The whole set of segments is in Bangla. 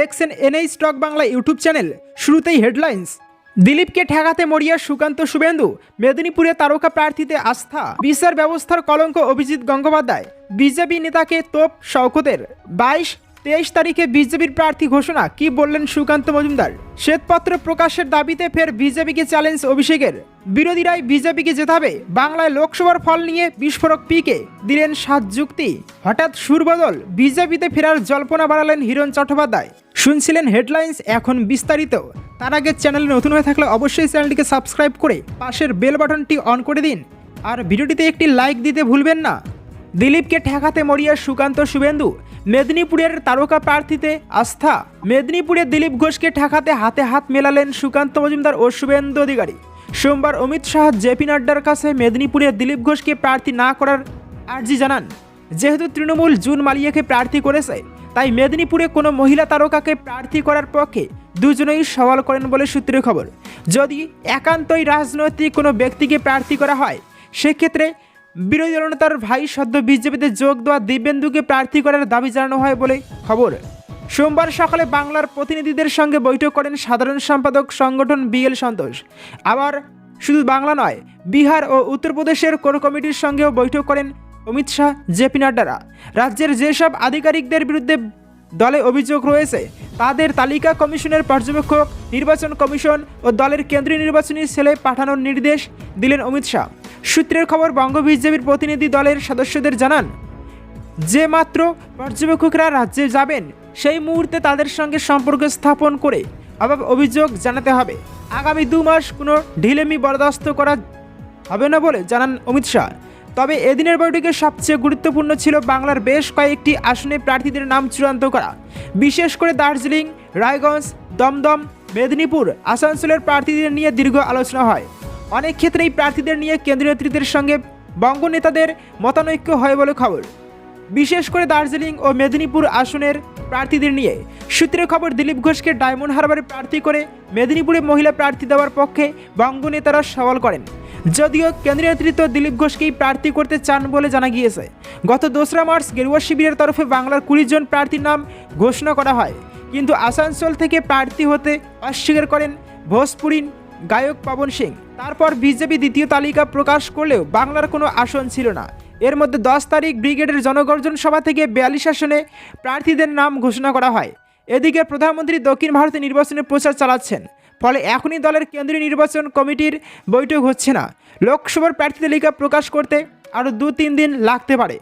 দেখছেন এনএই স্টক বাংলা ইউটিউব চ্যানেল। শুরুতেই হেডলাইন্স। দিলীপকে ঠেকাতে মরিয়া সুকান্ত শুভেন্দু। মেদিনীপুরে তারকা প্রার্থীতে আস্থা। বিচার ব্যবস্থার কলঙ্ক অভিজিৎ গঙ্গোপাধ্যায়। বিজেপি নেতাকে তোপ শওকতের। বাইশ তেইশ তারিখে বিজেপির প্রার্থী ঘোষণা। কি বললেন সুকান্ত মজুমদার? শ্বেতপত্র প্রকাশের দাবিতে ফের বিজেপিকে চ্যালেঞ্জ অভিষেকের। বিরোধীরাই বিজেপিকে জেতাবে। বাংলায় লোকসভার ফল নিয়ে বিস্ফোরক পিকে দিলেন সাত যুক্তি। হঠাৎ সুরবদল, বিজেপিতে ফেরার জল্পনা বাড়ালেন হিরণ চট্টোপাধ্যায়। শুনছিলেন হেডলাইন্স, এখন বিস্তারিত। তার আগে চ্যানেলে নতুন হয়ে থাকলে অবশ্যই চ্যানেলটিকে সাবস্ক্রাইব করে পাশের বেল বাটনটি অন করে দিন। আর ভিডিওটিতে একটি লাইক দিতে ভুলবেন না। দিলীপকে ঠেকাতে মরিয়া সুকান্ত শুভেন্দু। মেদিনীপুরের তারকা প্রার্থীতে আস্থা। মেদিনীপুরে দিলীপ ঘোষকে ঠেকাতে হাতে হাত মেলালেন সুকান্ত মজুমদার ও শুভেন্দু অধিকারী। সোমবার অমিত শাহ জেপি নাড্ডার কাছে মেদিনীপুরে দিলীপ ঘোষকে প্রার্থী না করার আর্জি জানান। যেহেতু তৃণমূল জুন মালিয়াকে প্রার্থী করেছে, তাই মেদিনীপুরে কোনো মহিলা তারকাকে প্রার্থী করার পক্ষে দুজনেই সওয়াল করেন বলে সূত্রের খবর। যদি একান্তই রাজনৈতিক কোনো ব্যক্তিকে প্রার্থী করা হয়, সেক্ষেত্রে বিরোধী দলনেতার ভাই সদ্য বিজেপিতে যোগ দেওয়া দিব্যেন্দুকে প্রার্থী করার দাবি জানানো হয় বলে খবর। সোমবার সকালে বাংলার প্রতিনিধিদের সঙ্গে বৈঠক করেন সাধারণ সম্পাদক সংগঠন বিএল সন্তোষ। আবার শুধু বাংলা নয়, বিহার ও উত্তরপ্রদেশের কোর কমিটির সঙ্গেও বৈঠক করেন অমিত শাহ, জেপি নাড্ডারা। রাজ্যের যেসব আধিকারিকদের বিরুদ্ধে দলে অভিযোগ রয়েছে, তাদের তালিকা কমিশনের পর্যবেক্ষক, নির্বাচন কমিশন ও দলের কেন্দ্রীয় নির্বাচনী সেলে পাঠানোর নির্দেশ দিলেন অমিত শাহ। সূত্রের খবর, বঙ্গ বিজেপির প্রতিনিধি দলের সদস্যদের জানান, যে মাত্র পর্যবেক্ষকরা রাজ্যে যাবেন, সেই মুহূর্তে তাদের সঙ্গে সম্পর্ক স্থাপন করে আবার অভিযোগ জানাতে হবে। আগামী দু মাস কোনো ঢিলেমি বরদাস্ত করা হবে না বলে জানান অমিত শাহ। তবে এদিনের বৈঠকে সবচেয়ে গুরুত্বপূর্ণ ছিল বাংলার বেশ কয়েকটি আসনে প্রার্থীদের নাম চূড়ান্ত করা। বিশেষ করে দার্জিলিং, রায়গঞ্জ, দমদম, মেদিনীপুর, আসানসোলের প্রার্থীদের নিয়ে দীর্ঘ আলোচনা হয়। অনেক ক্ষেত্রে এই প্রার্থীদের নিয়ে কেন্দ্রীয় নেতৃত্বের সঙ্গে বঙ্গ নেতাদের মতানৈক্য হয় বলে খবর। বিশেষ করে দার্জিলিং ও মেদিনীপুর আসনের প্রার্থীদের নিয়ে। সূত্রের খবর, দিলীপ ঘোষকে ডায়মন্ড হারবারে প্রার্থী করে মেদিনীপুরে মহিলা প্রার্থী দেওয়ার পক্ষে বঙ্গ নেতারা সওয়াল করেন। যদিও কেন্দ্রীয় নেতৃত্ব দিলীপ ঘোষকেই প্রার্থী করতে চান বলে জানা গিয়েছে। গত দোসরা মার্চ গেরুয়া শিবিরের তরফে বাংলার কুড়ি জন প্রার্থীর নাম ঘোষণা করা হয়। কিন্তু আসানসোল থেকে প্রার্থী হতে অস্বীকার করেন ভোজপুরিন গায়ক পাবন সিং। তারপর বিজেপি দ্বিতীয় তালিকা প্রকাশ করলেও বাংলার কোনো আসন ছিল না। এর মধ্যে দশ তারিখ ব্রিগেডের জনগর্জন সভা থেকে বিয়াল্লিশ আসনে প্রার্থীদের নাম ঘোষণা করা হয়। এদিকে প্রধানমন্ত্রী দক্ষিণ ভারতে নির্বাচনের প্রচার চালাচ্ছেন। ফলে এখনই দলের কেন্দ্রীয় নির্বাচন কমিটির বৈঠক হচ্ছে না। লোকসভার প্রার্থী তালিকা প্রকাশ করতে আরও দু তিন দিন লাগতে পারে।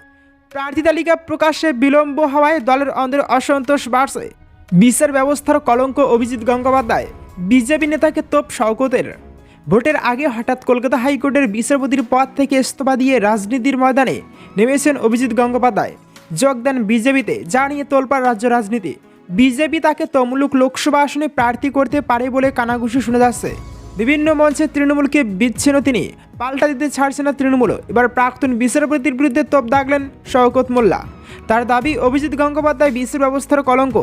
প্রার্থী তালিকা প্রকাশে বিলম্ব হওয়ায় দলের অন্দরে অসন্তোষ বাড়ছে। বিচার ব্যবস্থার কলঙ্ক অভিজিৎ গঙ্গোপাধ্যায়। বিজেপি নেতাকে তোপ শওকতের। ভোটের আগে হঠাৎ কলকাতা হাইকোর্টের বিচারপতির পদ থেকে ইস্তফা দিয়ে রাজনীতির ময়দানে নেমেছেন অভিজিৎ গঙ্গোপাধ্যায়। যোগ দেন বিজেপিতে যা নিয়ে তোলপাড় রাজ্য রাজনীতি। বিজেপি তাকে তমলুক লোকসভা আসনে প্রার্থী করতে পারে বলে কানাঘুষি শোনা যাচ্ছে। বিভিন্ন মঞ্চে তৃণমূলকে বিচ্ছেন তিনি। পাল্টা দিতে ছাড়ছে না তৃণমূল। এবার প্রাক্তন বিচারপতির বিরুদ্ধে তোপ দাগলেন শওকত মোল্লা। তার দাবি, অভিজিৎ গঙ্গোপাধ্যায় বিচার ব্যবস্থার কলঙ্ক।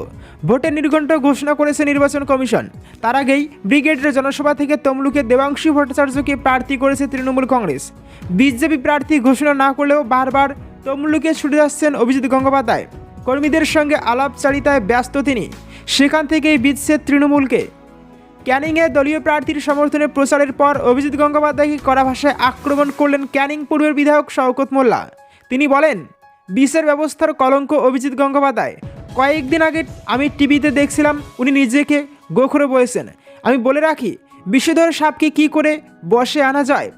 ভোটের নির্ঘণ্ট ঘোষণা করেছে নির্বাচন কমিশন। তার আগেই ব্রিগেডের জনসভা থেকে তমলুকে দেবাংশী ভট্টাচার্যকে প্রার্থী করেছে তৃণমূল কংগ্রেস। বিজেপি প্রার্থী ঘোষণা না করলেও বারবার তমলুকে ছুটে যাচ্ছেন অভিজিৎ গঙ্গোপাধ্যায়। কর্মীদের সঙ্গে আলাপচারিতায় ব্যস্ত তিনি। সেখান থেকেই বিচ্ছেদ তৃণমূলকে। ক্যানিংয়ে দলীয় প্রার্থীর সমর্থনে প্রচারের পর অভিজিৎ গঙ্গোপাধ্যায়কে কড়া ভাষায় আক্রমণ করলেন ক্যানিং পূর্বের বিধায়ক শওকত মোল্লা। তিনি বলেন বিচার ব্যবস্থার কলঙ্ক অভিজিৎ গঙ্গোপাধ্যায়। কয়েকদিন আগে আমি টিভিতে দেখছিলাম, উনি নিজেকে গোখরে বলেছেন। আমি বলে রাখি, বিষধর সাপকে কি করে বসে আনা যায়,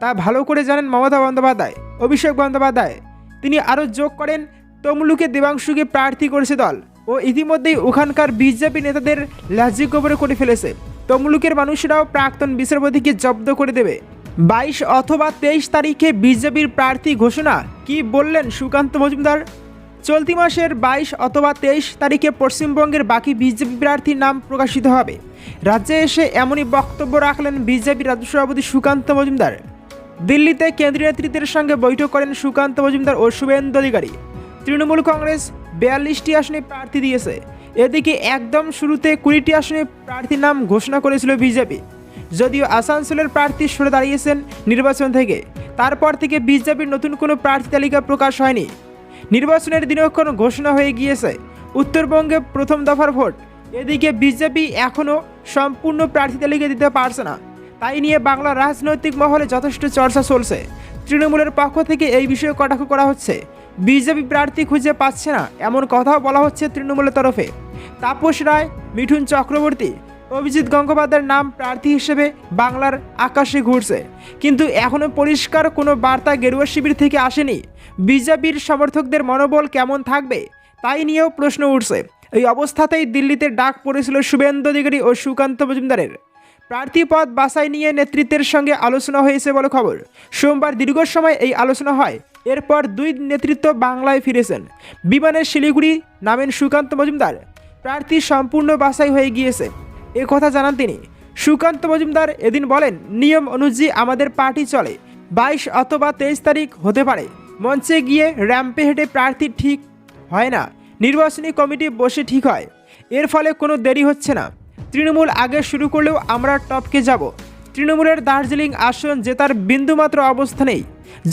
তা ভালো করে জানেন মমতা বন্দ্যোপাধ্যায়, অভিষেক বন্দ্যোপাধ্যায়। তিনি আরও যোগ করেন, তমলুকে দেবাংশুকে প্রার্থী করেছে দল। ও ইতিমধ্যেই ওখানকার বিজেপি নেতাদের লাজি গোবরে করে ফেলেছে। তমলুকের মানুষরাও প্রাক্তন বিচারপতিকে জব্দ করে দেবে। বাইশ অথবা তেইশ তারিখে বিজেপির প্রার্থী ঘোষণা। কি বললেন সুকান্ত মজুমদার? চলতি মাসের বাইশ অথবা তেইশ তারিখে পশ্চিমবঙ্গের বাকি বিজেপি প্রার্থীর নাম প্রকাশিত হবে। রাজ্যে এসে এমনই বক্তব্য রাখলেন বিজেপি রাজ্য সভাপতি সুকান্ত মজুমদার। দিল্লিতে কেন্দ্রীয় নেতৃত্বের সঙ্গে বৈঠক করেন সুকান্ত মজুমদার ও শুভেন্দু অধিকারী। তৃণমূল কংগ্রেস বিয়াল্লিশটি আসনে প্রার্থী দিয়েছে। এদিকে একদম শুরুতে কুড়িটি আসনে প্রার্থীর নাম ঘোষণা করেছিল বিজেপি। যদিও আসানসোলের প্রার্থী সরে দাঁড়িয়েছেন নির্বাচন থেকে। তারপর থেকে বিজেপির নতুন কোনো প্রার্থী তালিকা প্রকাশ হয়নি। নির্বাচনের দিনক্ষণ ঘোষণা হয়ে গিয়েছে। উত্তরবঙ্গে প্রথম দফার ভোট। এদিকে বিজেপি এখনও সম্পূর্ণ প্রার্থী তালিকা দিতে পারছে না। তাই নিয়ে বাংলার রাজনৈতিক মহলে যথেষ্ট চর্চা চলছে। তৃণমূলের পক্ষ থেকে এই বিষয়ে কটাক্ষ করা হচ্ছে। বিজেপি প্রার্থী খুঁজে পাচ্ছে না, এমন কথাও বলা হচ্ছে তৃণমূলের তরফে। তাপস রায়, মিঠুন চক্রবর্তী, অভিজিৎ গঙ্গোপাধ্যায়ের নাম প্রার্থী হিসেবে বাংলার আকাশে ঘুরছে। কিন্তু এখনও পরিষ্কার কোনো বার্তা গেরুয়া শিবির থেকে আসেনি। বিজেপির সমর্থকদের মনোবল কেমন থাকবে, তাই নিয়েও প্রশ্ন উঠছে। এই অবস্থাতেই দিল্লিতে ডাক পড়েছিল শুভেন্দু অধিকারী ও সুকান্ত মজুমদারের। প্রার্থী পদ বাছাই নিয়ে নেতৃত্বের সঙ্গে আলোচনা হয়েছে বলে খবর। সোমবার দীর্ঘ সময় এই আলোচনা হয়। এরপর দুই নেতৃত্ব বাংলায় ফিরেছেন। বিমানের শিলিগুড়ি নামেন সুকান্ত মজুমদার। প্রার্থী সম্পূর্ণ বাছাই হয়ে গিয়েছে। এ কথা জানান তিনি। সুকান্ত মজুমদার এদিন বলেন, নিয়ম অনুযায়ী আমাদের পার্টি চলে। বাইশ অথবা তেইশ তারিখ হতে পারে। মঞ্চে গিয়ে র্যাম্পে হেঁটে প্রার্থী ঠিক হয় না। নির্বাচনী কমিটি বসে ঠিক হয়। এর ফলে কোনো দেরি হচ্ছে না। তৃণমূল আগে শুরু করলেও আমরা টপকে যাব। তৃণমূলের দার্জিলিং আসন জেতার বিন্দুমাত্র অবস্থা নেই।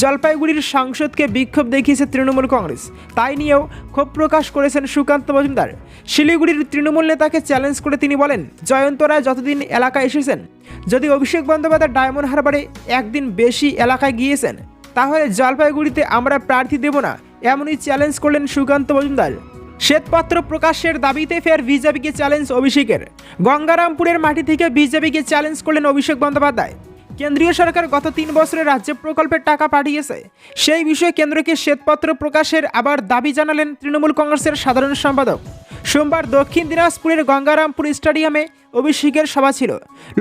জলপাইগুড়ির সাংসদকে বিক্ষোভ দেখিয়েছে তৃণমূল কংগ্রেস। তাই নিয়েও ক্ষোভ প্রকাশ করেছেন সুকান্ত মজুমদার। শিলিগুড়ির তৃণমূল নেতাকে চ্যালেঞ্জ করে তিনি বলেন, জয়ন্ত রায় যতদিন এলাকায় এসেছেন, যদি অভিষেক বন্দ্যোপাধ্যায় ডায়মন্ড হারবারে একদিন বেশি এলাকায় গিয়েছেন, তাহলে জলপাইগুড়িতে আমরা প্রার্থী দেব না। এমনই চ্যালেঞ্জ করলেন সুকান্ত মজুমদার। শ্বেতপত্র প্রকাশের দাবিতে ফের বিজেপিকে চ্যালেঞ্জ অভিষেকের। গঙ্গারামপুরের মাটি থেকে বিজেপিকে চ্যালেঞ্জ করলেন অভিষেক বন্দ্যোপাধ্যায়। কেন্দ্রীয় সরকার গত তিন বছরে রাজ্য প্রকল্পের টাকা পাঠিয়েছে। সেই বিষয়ে কেন্দ্রকে শ্বেতপত্র প্রকাশের আবার দাবি জানালেন তৃণমূল কংগ্রেসের সাধারণ সম্পাদক। সোমবার দক্ষিণ দিনাজপুরের গঙ্গারামপুর স্টেডিয়ামে অভিষেকের সভা ছিল।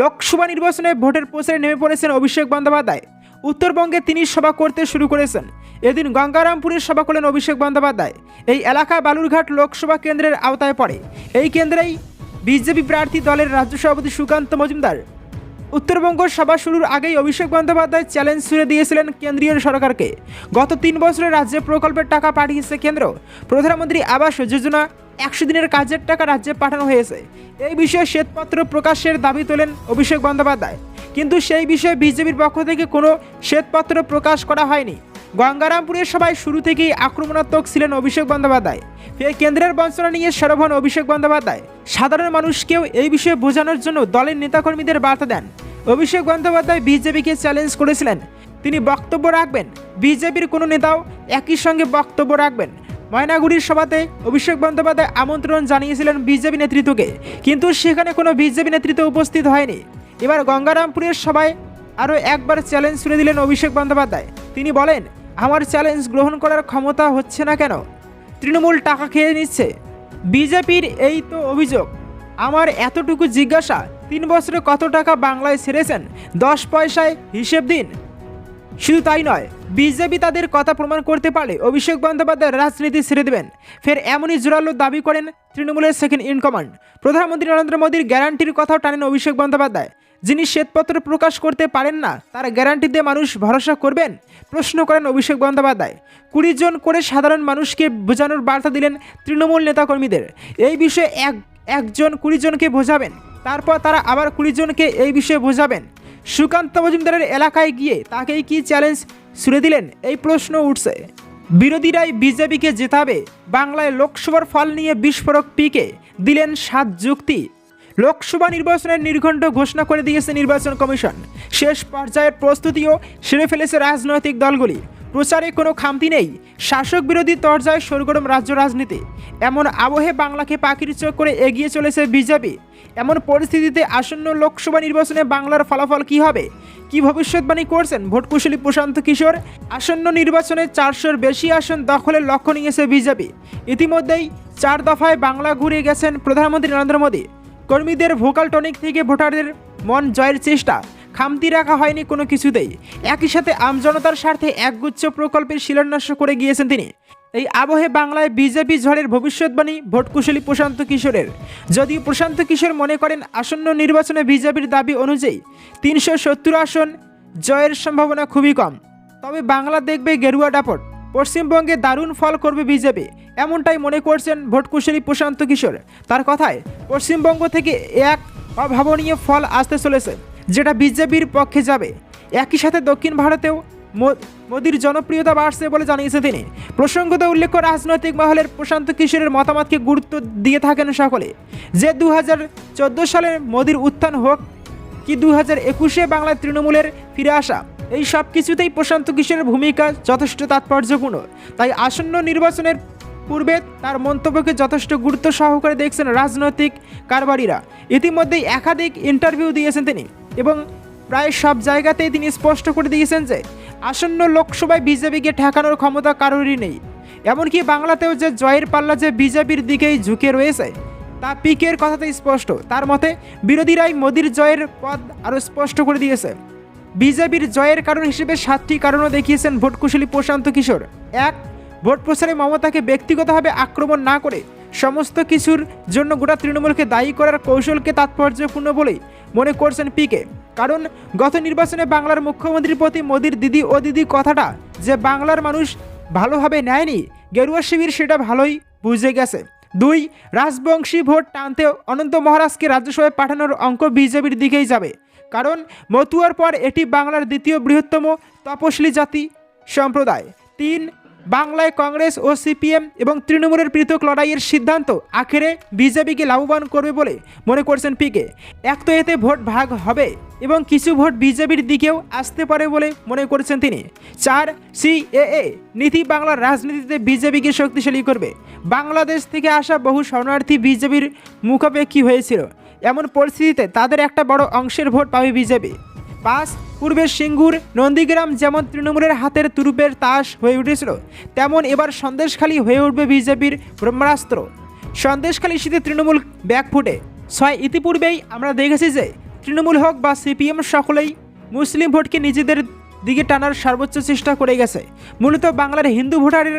লোকসভা নির্বাচনে ভোটের প্রচারে নেমে পড়েছেন অভিষেক বন্দ্যোপাধ্যায়। উত্তরবঙ্গে তিনি সভা করতে শুরু করেছেন। এদিন গঙ্গারামপুরের সভা করলেন অভিষেক বন্দ্যোপাধ্যায়। এই এলাকা বালুরঘাট লোকসভা কেন্দ্রের আওতায় পড়ে। এই কেন্দ্রেই বিজেপি প্রার্থী দলের রাজ্য সভাপতি সুকান্ত মজুমদার। উত্তরবঙ্গ সভা শুরুর আগেই অভিষেক বন্দ্যোপাধ্যায় চ্যালেঞ্জ ছুড়ে দিয়েছিলেন কেন্দ্রীয় সরকারকে। গত তিন বছরে রাজ্যে প্রকল্পের টাকা পাঠিয়েছে কেন্দ্র। প্রধানমন্ত্রী আবাস যোজনা, একশো দিনের কাজের টাকা রাজ্যে পাঠানো হয়েছে। এই বিষয়ে শ্বেতপত্র প্রকাশের দাবি তোলেন অভিষেক বন্দ্যোপাধ্যায়। কিন্তু সেই বিষয়ে বিজেপির পক্ষ থেকে কোনো শ্বেতপত্র প্রকাশ করা হয়নি। গঙ্গারামপুরের সবাই শুরু থেকেই আক্রমণাত্মক ছিলেন অভিষেক বন্দ্যোপাধ্যায়। ফের কেন্দ্রের বঞ্চনা নিয়ে সরব হন অভিষেক বন্দ্যোপাধ্যায়। সাধারণ মানুষকেও এই বিষয়ে বোঝানোর জন্য দলের নেতাকর্মীদের বার্তা দেন। অভিষেক বন্দ্যোপাধ্যায় বিজেপিকে চ্যালেঞ্জ করেছিলেন। তিনি বক্তব্য রাখবেন। বিজেপির কোনো নেতাও একই সঙ্গে বক্তব্য রাখবেন। ময়নাগুড়ির সভাতে অভিষেক বন্দ্যোপাধ্যায় আমন্ত্রণ জানিয়েছিলেন বিজেপি নেতৃত্বকে। কিন্তু সেখানে কোনো বিজেপি নেতৃত্ব উপস্থিত হয়নি। এবার গঙ্গারামপুরের সভায় আরও একবার চ্যালেঞ্জ ছুড়ে দিলেন অভিষেক বন্দ্যোপাধ্যায়। তিনি বলেন, আমার চ্যালেঞ্জ গ্রহণ করার ক্ষমতা হচ্ছে না কেন? তৃণমূল টাকা খেয়ে নিচ্ছে। বিজেপির এই তো অভিযোগ। আমার এতটুকু জিজ্ঞাসা, তিন বছরে কত টাকা বাংলায় ছেড়েছেন? দশ পয়সায় হিসেব দিন। শুধু তাই নয়, বিজেপি তাদের কথা প্রমাণ করতে পারলে অভিষেক বন্দ্যোপাধ্যায় রাজনীতি ছেড়ে দেবেন। ফের এমনই জোরালো দাবি করেন তৃণমূলের সেকেন্ড ইন কমান্ড প্রধানমন্ত্রী নরেন্দ্র মোদীর গ্যারান্টির কথাও টানেন অভিষেক বন্দ্যোপাধ্যায়। যিনি শ্বেতপত্র প্রকাশ করতে পারেন না, তার গ্যারান্টি দিয়ে মানুষ ভরসা করবেন? প্রশ্ন করেন অভিষেক বন্দ্যোপাধ্যায়। কুড়ি জন করে সাধারণ মানুষকে বোঝানোর বার্তা দিলেন তৃণমূল নেতাকর্মীদের। এই বিষয়ে এক, একজন কুড়ি জনকে বোঝাবেন। তারপর তারা আবার কুড়ি জনকে এই বিষয়ে বোঝাবেন। সুকান্ত মজুমদারের এলাকায় গিয়ে তাকেই কি চ্যালেঞ্জ ছুড়ে দিলেন, এই প্রশ্ন উঠছে। বিরোধীরাই বিজেপিকে জেতাবে। বাংলায় লোকসভার ফল নিয়ে বিস্ফোরক পিকে দিলেন সাত যুক্তি। লোকসভা নির্বাচনের নির্ঘণ্ট ঘোষণা করে দিয়েছে নির্বাচন কমিশন। শেষ পর্যায়ের প্রস্তুতিও সেরে ফেলেছে রাজনৈতিক দলগুলি। প্রচারে কোনো খামতি নেই। শাসক বিরোধী তরজায় সরগরম রাজ্য রাজনীতি। এমন আবহে বাংলাকে পাখির চোখ করে এগিয়ে চলেছে বিজেপি। এমন পরিস্থিতিতে আসন্ন লোকসভা নির্বাচনে বাংলার ফলাফল কি হবে? কি ভবিষ্যৎবাণী করছেন ভোটকুশলী প্রশান্ত কিশোর? আসন্ন নির্বাচনে চারশোর বেশি আসন দখলের লক্ষ্য নিয়েছে বিজেপি। ইতিমধ্যেই চার দফায় বাংলা ঘুরে গেছেন প্রধানমন্ত্রী নরেন্দ্র মোদী। কর্মীদের ভোকাল টনিক থেকে ভোটারদের মন জয়ের চেষ্টা। খামতি রাখা হয়নি কোনো কিছুতেই। একই সাথে আমজনতার স্বার্থে একগুচ্ছ প্রকল্পের শিলান্যাস করে গিয়েছেন তিনি। এই আবহে বাংলায় বিজেপি ঝড়ের ভবিষ্যৎবাণী ভোটকুশলী প্রশান্ত কিশোরের। যদিও প্রশান্ত কিশোর মনে করেন আসন্ন নির্বাচনে বিজেপির দাবি অনুযায়ী তিনশো সত্তর আসন জয়ের সম্ভাবনা খুবই কম। তবে বাংলা দেখবে গেরুয়া ডাপট। পশ্চিমবঙ্গে দারুণ ফল করবে বিজেপি। এমনটাই মনে করছেন ভোটকুশলী প্রশান্ত কিশোর। তার কথায়, পশ্চিমবঙ্গ থেকে এক অভাবনীয় ফল আসতে চলেছে, যেটা বিজেপির পক্ষে যাবে। একই সাথে দক্ষিণ ভারতেও মোদির জনপ্রিয়তা বাড়ছে বলে জানিয়েছে তিনি। প্রসঙ্গত উল্লেখ্য, রাজনৈতিক মহলের প্রশান্ত কিশোরের মতামতকে গুরুত্ব দিয়ে থাকেন সকলে। যে দু হাজার চোদ্দ সালে মোদির উত্থান হোক, কি দু হাজার একুশে বাংলায় তৃণমূলের ফিরে আসা? এই সব কিছুতেই প্রশান্ত কিশোরের ভূমিকা যথেষ্ট তাৎপর্যপূর্ণ। তাই আসন্ন নির্বাচনের পূর্বে তার মন্তব্যকে যথেষ্ট গুরুত্ব সহকারে দেখছেন রাজনৈতিক কারবারিরা। ইতিমধ্যেই একাধিক ইন্টারভিউ দিয়েছেন তিনি এবং প্রায় সব জায়গাতেই তিনি স্পষ্ট করে দিয়েছেন যে, আসন্ন লোকসভায় বিজেপিকে ঠেকানোর ক্ষমতা কারোরই নেই। এমনকি বাংলাতেও যে জয়ের পাল্লা যে বিজেপির দিকেই ঝুঁকে রয়েছে, তা পিকের কথাতেই স্পষ্ট। তার মতে, বিরোধীরাই মোদির জয়ের পথ আরও স্পষ্ট করে দিয়েছে। বিজেপির জয়ের কারণ হিসেবে সাতটি কারণও দেখিয়েছেন ভোটকুশলী প্রশান্ত কিশোর। এক, ভোট প্রচারে মমতাকে ব্যক্তিগতভাবে আক্রমণ না করে সমস্ত কিছুর জন্য গোটা তৃণমূলকে দায়ী করার কৌশলকে তাৎপর্যপূর্ণ বলেই মনে করছেন পিকে। কারণ গত নির্বাচনে বাংলার মুখ্যমন্ত্রীর প্রতি মোদির দিদি ও দিদি কথাটা যে বাংলার মানুষ ভালোভাবে নেয়নি, গেরুয়া শিবির সেটা ভালোই বুঝে গেছে। দুই, রাজবংশী ভোট টানতে অনন্ত মহারাজকে রাজ্যসভায় পাঠানোর অঙ্ক বিজেপির দিকেই যাবে। কারণ মতুয়ার পর এটি বাংলার দ্বিতীয় বৃহত্তম তপশিলি জাতি সম্প্রদায়। তিন, বাংলায় কংগ্রেস ও সিপিএম এবং তৃণমূলের পৃথক লড়াইয়ের সিদ্ধান্ত আখেরে বিজেপিকে লাভবান করবে বলে মনে করছেন পিকে। এক তো এতে ভোট ভাগ হবে এবং কিছু ভোট বিজেপির দিকেও আসতে পারে বলে মনে করছেন তিনি। চার, সিএএ, নীতি বাংলার রাজনীতিতে বিজেপিকে শক্তিশালী করবে। বাংলাদেশ থেকে আসা বহু শরণার্থী বিজেপির মুখাপেক্ষী হয়েছিল। এমন পরিস্থিতিতে তাদের একটা বড় অংশের ভোট পাবে বিজেপি। পাঁচ পূর্বের সিঙ্গুর, নন্দীগ্রাম যেমন তৃণমূলের হাতের তুরুপের তাস হয়ে উঠেছিল, তেমন এবার সন্দেশখালী হয়ে উঠবে বিজেপির ব্রহ্মাস্ত্র। সন্দেশখালী শীতে তৃণমূল ব্যাক ফুটে। ছয়, ইতিপূর্বেই আমরা দেখেছি যে তৃণমূল হোক বা সিপিএম সকলেই মুসলিম ভোটকে নিজেদের দিকে টানার সর্বোচ্চ চেষ্টা করে গেছে। মূলত বাংলার হিন্দু ভোটারের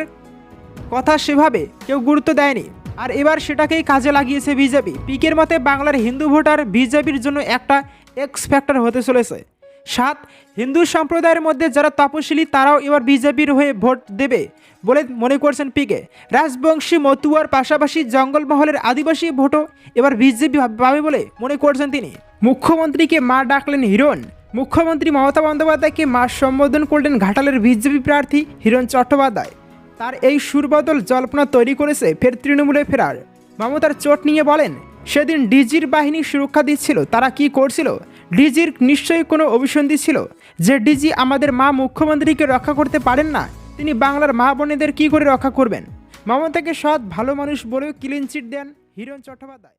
কথা সেভাবে কেউ গুরুত্ব দেয়নি। আর এবার সেটাকেই কাজে লাগিয়েছে বিজেপি। পিকের মতে বাংলার হিন্দু ভোটার বিজেপির জন্য একটা এক্স ফ্যাক্টর হতে চলেছে। সাত, হিন্দু সম্প্রদায়ের মধ্যে যারা তপশিলি, তারাও এবার বিজেপির হয়ে ভোট দেবে বলে মনে করছেন পিকে। রাজবংশী মতুয়ার পাশাপাশি জঙ্গলমহলের আদিবাসী ভোটও এবার বিজেপি পাবে বলে মনে করছেন তিনি। মুখ্যমন্ত্রীকে মা ডাকলেন হিরণ। মুখ্যমন্ত্রী মমতা বন্দ্যোপাধ্যায়কে মা সম্বোধন করলেন ঘাটালের বিজেপি প্রার্থী হিরণ চট্টোপাধ্যায়। তার এই সুরবদল জল্পনা তৈরি করেছে ফের তৃণমূলে ফেরার। মমতার চোট নিয়ে বলেন, সেদিন ডিজির বাহিনী সুরক্ষা দিচ্ছিল, তারা কি করছিল? ডিজির নিশ্চয়ই কোনো অভিসন্ধি ছিল যে ডিজি আমাদের মা মুখ্যমন্ত্রীকে রক্ষা করতে পারেন না? তিনি বাংলার মা বোনেদের কী করে রক্ষা করবেন? মমতাকে সৎ, ভালো মানুষ বলেও ক্লিন চিট দেন হিরণ চট্টোপাধ্যায়।